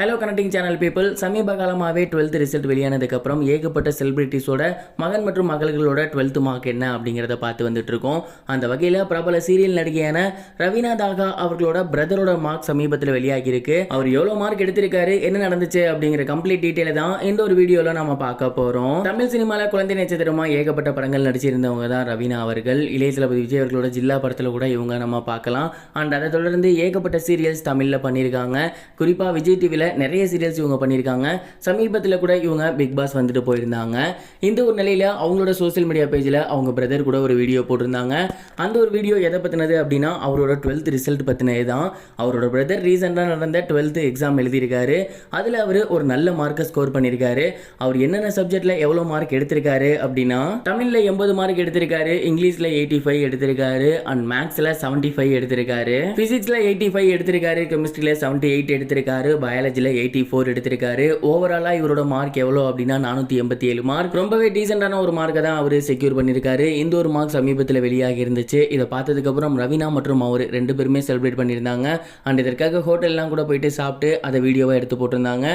Hello connecting channel people சமீப காலமாகவே twelfth result வெளியானதுக்கப்புறம் ஏகப்பட்ட செலிபிரிட்டிஸோட மகன் மற்றும் மகள்களோட டுவெல்த் மார்க் என்ன அப்படிங்கிறத பார்த்து வந்துட்டு இருக்கோம் அந்த வகையில் பிரபல சீரியல் நடிகையான ரவீனா தாகா அவர்களோட பிரதரோட மார்க் சமீபத்தில் வெளியாகியிருக்கு. அவர் எவ்வளோ மார்க் எடுத்திருக்காரு என்ன நடந்துச்சு அப்படிங்கிற கம்ப்ளீட் டீட்டெயில் தான் இந்த ஒரு வீடியோவில் நம்ம பார்க்க போகிறோம் தமிழ் சினிமாவில் குழந்தை நட்சத்திரமா ஏகப்பட்ட படங்கள் நடிச்சிருந்தவங்க தான் ரவீனா அவர்கள். இளைய தளபதி விஜய் அவர்களோட ஜில்லா படத்தில் கூட இவங்க நம்ம பார்க்கலாம். அண்ட் அதை தொடர்ந்து ஏகப்பட்ட சீரியல்ஸ் தமிழில் பண்ணியிருக்காங்க. குறிப்பாக விஜய் டிவியில் நிறைய சீரியல்ஸ் இவங்க பண்ணியிருக்காங்க. சமீபத்தில் கூட இவங்க பிக் பாஸ் வந்துட்டு போயிருந்தாங்க. இந்த ஒரு நிலையில் அவங்களோட சோஷியல் மீடியா பேஜில் அவங்க பிரதர் கூட ஒரு வீடியோ போட்டிருந்தாங்க. அந்த ஒரு வீடியோ எதை பற்றினது அப்படின்னா அவரோட டுவெல்த் ரிசல்ட் பற்றினது தான் அவரோட பிரதர் ரீசெண்டாக நடந்த டுவெல்த் எக்ஸாம் எழுதியிருக்காரு. அதில் அவர் ஒரு நல்ல மார்க்கை ஸ்கோர் பண்ணியிருக்காரு. அவர் என்னென்ன சப்ஜெக்டில் எவ்வளோ மார்க் எடுத்திருக்காரு அப்படின்னா தமிழில் எண்பது மார்க் எடுத்திருக்காரு இங்கிலீஷில் எயிட்டி ஃபைவ் எடுத்திருக்காரு அண்ட் மேக்ஸில் செவன்ட்டி ஃபைவ் எடுத்திருக்காரு. ஃபிசிக்ஸில் எயிட்டி ஃபைவ் எடுத்திருக்காரு கெமிஸ்ட்ரியில் செவன்ட்டி எயிட் எடுத்திருக்காரு பயாலஜி ஆவரேஜில் எயிட்டி ஃபோர் எடுத்திருக்காரு. ஓவராலாக இவரோட மார்க் எவ்வளோ அப்படின்னா நானூற்றி எண்பத்தி ஏழு மார்க் ரொம்பவே டீசெண்டான ஒரு மார்க்கை தான் அவர் செக்யூர் பண்ணியிருக்காரு இந்த ஒரு மார்க் சமீபத்தில் வெளியாகி இருந்துச்சு. இதை பார்த்ததுக்கப்புறம் ரவீனா மற்றும் அவர் ரெண்டு பேருமே செலிப்ரேட் பண்ணியிருந்தாங்க. அண்ட் இதற்காக ஹோட்டல்லாம் கூட போயிட்டு சாப்பிட்டு அதை வீடியோவாக எடுத்து போட்டிருந்தாங்க.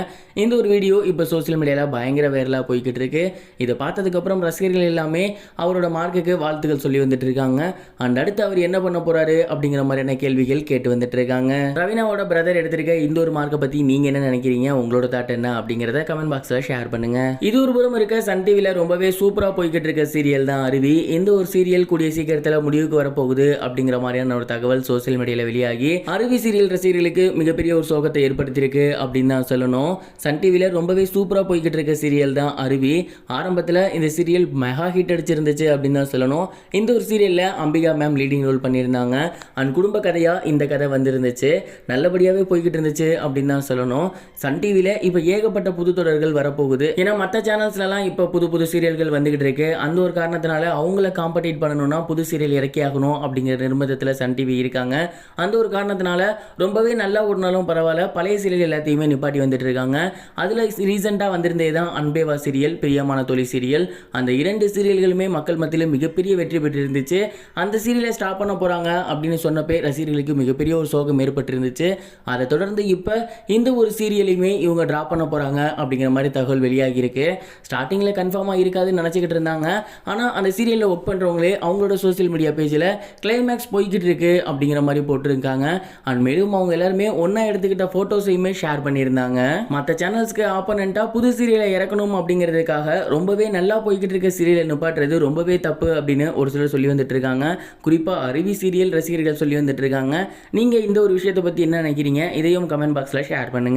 இந்த ஒரு வீடியோ இப்போ சோஷியல் மீடியாவில் பயங்கர வைரலாக போய்கிட்டு இருக்கு. இதை பார்த்ததுக்கப்புறம் ரசிகர்கள் எல்லாமே அவரோட மார்க்குக்கு வாழ்த்துக்கள் சொல்லி வந்துட்டு இருக்காங்க அண்ட் அடுத்து அவர் என்ன பண்ண போறாரு அப்படிங்கிற மாதிரியான கேள்விகள் கேட்டு வந்துட்டு இருக்காங்க ரவீனாவோட பிரதர் எடுத்திருக்க இந்த ஒரு மார்க்கை பற்றி நீங்கள் என்ன நினைக்கிறீங்க? உங்களோட தாட் என்ன? அப்படிங்கிறத கமெண்ட் பாக்ஸில் ஷேர் பண்ணுங்க. இது ஒரு புறம் இருக்க சன் டிவியில் ரொம்பவே சூப்பராக போய்கிட்டு இருக்க சீரியல் தான் அருவி. இந்த ஒரு சீரியல் கூடிய சீக்கிரத்தில் முடிவுக்கு வரப்போகுது அப்படிங்கிற மாதிரியான ஒரு தகவல் சோஷியல் மீடியாவில் வெளியாகி அருவி சீரியல் ரசிகர்களுக்கு மிகப்பெரிய ஒரு சோகத்தை ஏற்படுத்தியிருக்கு அப்படின்னு தான் சொல்லணும். சன் டிவியில் ரொம்பவே சூப்பராக போய்கிட்டு இருக்க சீரியல் தான் அருவி. ஆரம்பத்தில் இந்த சீரியல் மெகா ஹிட் அடிச்சிருந்துச்சு அப்படின்னு தான் சொல்லணும். இந்த ஒரு சீரியலில் அம்பிகா மேம் லீடிங் ரோல் பண்ணியிருந்தாங்க. அண்ட் குடும்ப கதையாக இந்த கதை வந்திருந்துச்சு. நல்லபடியாகவே போய்கிட்டு இருந்துச்சு அப்படின்னு தான் சொல்லணும். சன் டிவியில் இப்போ ஏகப்பட்ட புது தொடர்கள் வரப்போகுது. ஏன்னா மற்ற சேனல்ஸ்லலாம் இப்போ புது புது சீரியல்கள் வந்துகிட்டு இருக்கு. அந்த ஒரு காரணத்தினால அவங்கள காம்படேட் பண்ணணும்னா புது சீரியல் இறக்கி ஆகணும் அப்படிங்கிற நிர்பந்தத்தில் சன் டிவி இருக்காங்க. அந்த ஒரு காரணத்தினால ரொம்பவே நல்லா ஓடினாலும் பரவாயில்ல. பழைய சீரியல் எல்லாத்தையுமே நிப்பாட்டி வந்துட்டு இருக்காங்க. அதில் ரீசெண்டாக வந்திருந்தே தான் அன்பேவா சீரியல் பிரியமான தொழில் சீரியல் அந்த இரண்டு சீரியல்களுமே மக்கள் மத்தியில் மிகப்பெரிய வெற்றி பெற்றிருந்துச்சு. அந்த சீரியலை ஸ்டாப் பண்ண போகிறாங்க அப்படின்னு சொன்னப்பே ரசிகர்களுக்கு மிகப்பெரிய ஒரு சோகம் ஏற்பட்டிருந்துச்சு. அதை தொடர்ந்து இப்போ இந்த ஒரு சீரியலையுமே இவங்க ட்ராப் பண்ண போகிறாங்க அப்படிங்கிற மாதிரி தகவல் வெளியாகி இருக்கு. ஸ்டார்டிங்கில் கன்ஃபார்மாக இருக்காதுன்னு நினச்சிக்கிட்டு இருந்தாங்க. ஆனால் அந்த சீரியலில் ஒர்க் பண்ணுறவங்களே அவங்களோட சோஷியல் மீடியா பேஜில் கிளைமேக்ஸ் போய்கிட்டு இருக்கு அப்படிங்கிற மாதிரி போட்டிருக்காங்க. அண்ட் மேலும் அவங்க எல்லாருமே ஒன்றா எடுத்துக்கிட்ட ஃபோட்டோஸையுமே ஷேர் பண்ணியிருந்தாங்க. மற்ற சேனல்ஸ்க்கு ஆப்பனண்ட்டாக புது சீரியலை இறக்கணும் அப்படிங்கிறதுக்காக ரொம்பவே நல்லா போய்கிட்டு இருக்க சீரியலை நிப்பாட்டுறது ரொம்பவே தப்பு அப்படின்னு ஒரு சிலர் சொல்லி வந்துட்டு இருக்காங்க. குறிப்பாக அருவி சீரியல் ரசிகர்கள் சொல்லி வந்துட்டு இருக்காங்க. நீங்கள் இந்த ஒரு விஷயத்தை பற்றி என்ன நினைக்கிறீங்க? இதையும் கமெண்ட் பாக்ஸில் ஷேர் பண்ணுங்கள்